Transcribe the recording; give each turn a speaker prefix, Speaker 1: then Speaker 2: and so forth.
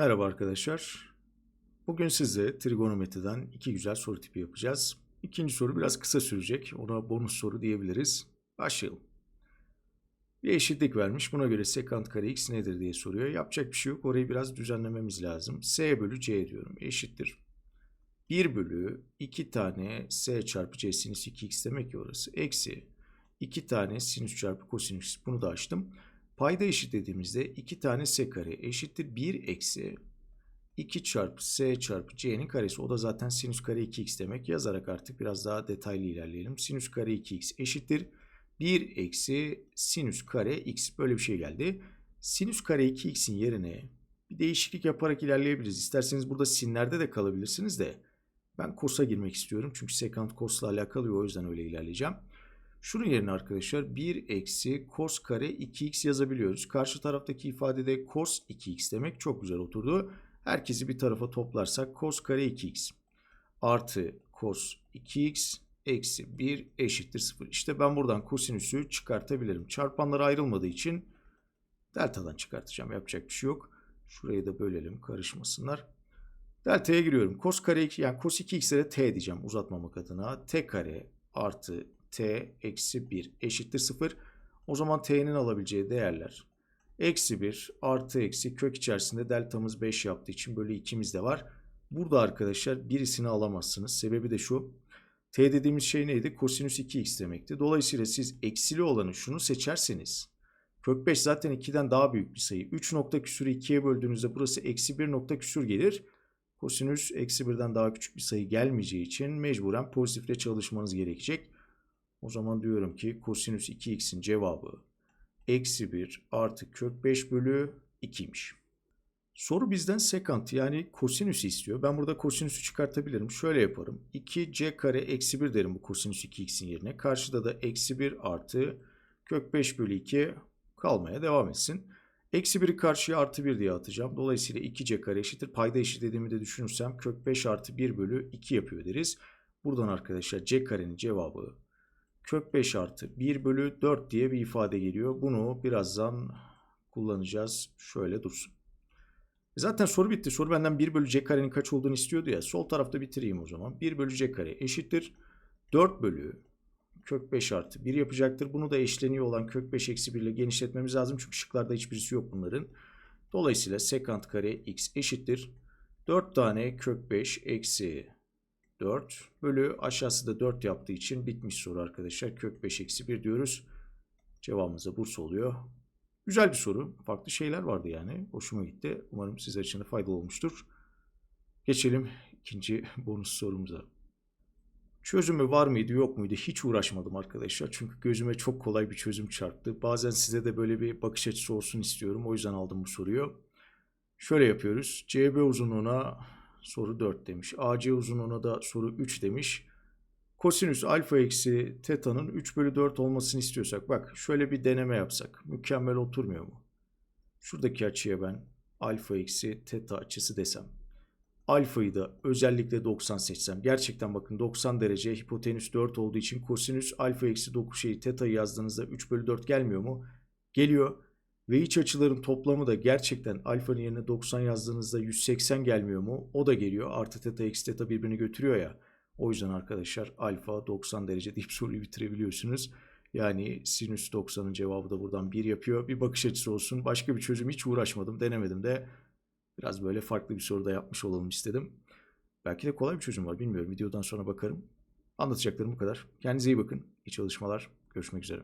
Speaker 1: Merhaba arkadaşlar. Bugün size trigonometriden iki güzel soru tipi yapacağız. İkinci soru biraz kısa sürecek. Ona bonus soru diyebiliriz. Başlayalım. Bir eşitlik vermiş. Buna göre sekant kare x nedir diye soruyor. Yapacak bir şey yok. Orayı biraz düzenlememiz lazım. s bölü c diyorum. Eşittir. 1 bölü 2 tane s çarpı c sinüs 2x demek ki orası. Eksi 2 tane sinüs çarpı kosinüs. Bunu da açtım. Payda eşitlediğimizde 2 tane s kare eşittir 1 eksi 2 çarpı s çarpı c'nin karesi. O da zaten sinüs kare 2x demek. Yazarak artık biraz daha detaylı ilerleyelim. Sinüs kare 2x eşittir 1 eksi sinüs kare x. Böyle bir şey geldi. Sinüs kare 2x'in yerine bir değişiklik yaparak ilerleyebiliriz. İsterseniz burada sinlerde de kalabilirsiniz de. Ben kosa girmek istiyorum. Çünkü sekant kosla alakalı o yüzden öyle ilerleyeceğim. Şunun yerine arkadaşlar 1 eksi cos kare 2x yazabiliyoruz. Karşı taraftaki ifadede cos 2x demek çok güzel oturdu. Herkesi bir tarafa toplarsak cos kare 2x artı cos 2x eksi 1 eşittir 0. İşte ben buradan kosinüsü çıkartabilirim. Çarpanlar ayrılmadığı için deltadan çıkartacağım. Yapacak bir şey yok. Şurayı da bölelim karışmasınlar. Delta'ya giriyorum. Cos kare 2 yani cos 2x'e de t diyeceğim uzatmamak adına. t kare artı t eksi 1 eşittir 0. O zaman t'nin alabileceği değerler eksi 1 artı eksi kök içerisinde deltamız 5 yaptığı için bölü 2'miz de var. Burada arkadaşlar birisini alamazsınız. Sebebi de şu. T dediğimiz şey neydi? Kosinüs 2x demekti. Dolayısıyla siz eksili olanı şunu seçerseniz kök 5 zaten 2'den daha büyük bir sayı. 3 nokta küsürü 2'ye böldüğünüzde burası eksi 1 nokta küsür gelir. Kosinüs eksi 1'den daha küçük bir sayı gelmeyeceği için mecburen pozitifle çalışmanız gerekecek. O zaman diyorum ki kosinüs 2x'in cevabı eksi 1 artı kök 5 bölü 2'ymiş. Soru bizden sekant yani kosinüs istiyor. Ben burada kosinüsü çıkartabilirim. Şöyle yaparım. 2c kare eksi 1 derim bu kosinüs 2x'in yerine. Karşıda da eksi 1 artı kök 5 bölü 2 kalmaya devam etsin. Eksi 1'i karşıya artı 1 diye atacağım. Dolayısıyla 2c kare eşittir. Payda eşitlediğimi de düşünürsem kök 5 artı 1 bölü 2 yapıyor deriz. Buradan arkadaşlar c karenin cevabı kök 5 artı 1 bölü 4 diye bir ifade geliyor. Bunu birazdan kullanacağız. Şöyle dursun. Zaten soru bitti. Soru benden 1 bölü c karenin kaç olduğunu istiyordu ya. Sol tarafta bitireyim o zaman. 1 bölü c kare eşittir. 4 bölü kök 5 artı 1 yapacaktır. Bunu da eşleniyor olan kök 5 eksi 1 ile genişletmemiz lazım. Çünkü şıklarda hiçbirisi yok bunların. Dolayısıyla sekant kare x eşittir. 4 tane kök 5 eksi 4 bölü aşağısı da 4 yaptığı için bitmiş soru arkadaşlar. Kök 5 eksi 1 diyoruz. Cevabımız da Bursa oluyor. Güzel bir soru. Farklı şeyler vardı yani. Hoşuma gitti. Umarım sizler için de faydalı olmuştur. Geçelim ikinci bonus sorumuza. Çözümü var mıydı yok muydu hiç uğraşmadım arkadaşlar. Çünkü gözüme çok kolay bir çözüm çarptı. Bazen size de böyle bir bakış açısı olsun istiyorum. O yüzden aldım bu soruyu. Şöyle yapıyoruz. CB uzunluğuna soru 4 demiş. AC uzunluğuna da soru 3 demiş. Kosinüs alfa eksi teta'nın 3 bölü 4 olmasını istiyorsak bak şöyle bir deneme yapsak. Mükemmel oturmuyor mu? Şuradaki açıya ben alfa eksi teta açısı desem. Alfayı da özellikle 90 seçsem. Gerçekten bakın 90 derece hipotenüs 4 olduğu için kosinüs alfa eksi 9 şeyi teta'yı yazdığınızda 3 bölü 4 gelmiyor mu? Geliyor. Ve iç açıların toplamı da gerçekten alfanın yerine 90 yazdığınızda 180 gelmiyor mu? O da geliyor. Artı teta eksi teta birbirini götürüyor ya. O yüzden arkadaşlar alfa 90 derece deyip soruyu bitirebiliyorsunuz. Yani sinüs 90'ın cevabı da buradan 1 yapıyor. Bir bakış açısı olsun. Başka bir çözüm hiç uğraşmadım, denemedim de. Biraz böyle farklı bir soruda yapmış olalım istedim. Belki de kolay bir çözüm var bilmiyorum. Videodan sonra bakarım. Anlatacaklarım bu kadar. Kendinize iyi bakın. İyi çalışmalar. Görüşmek üzere.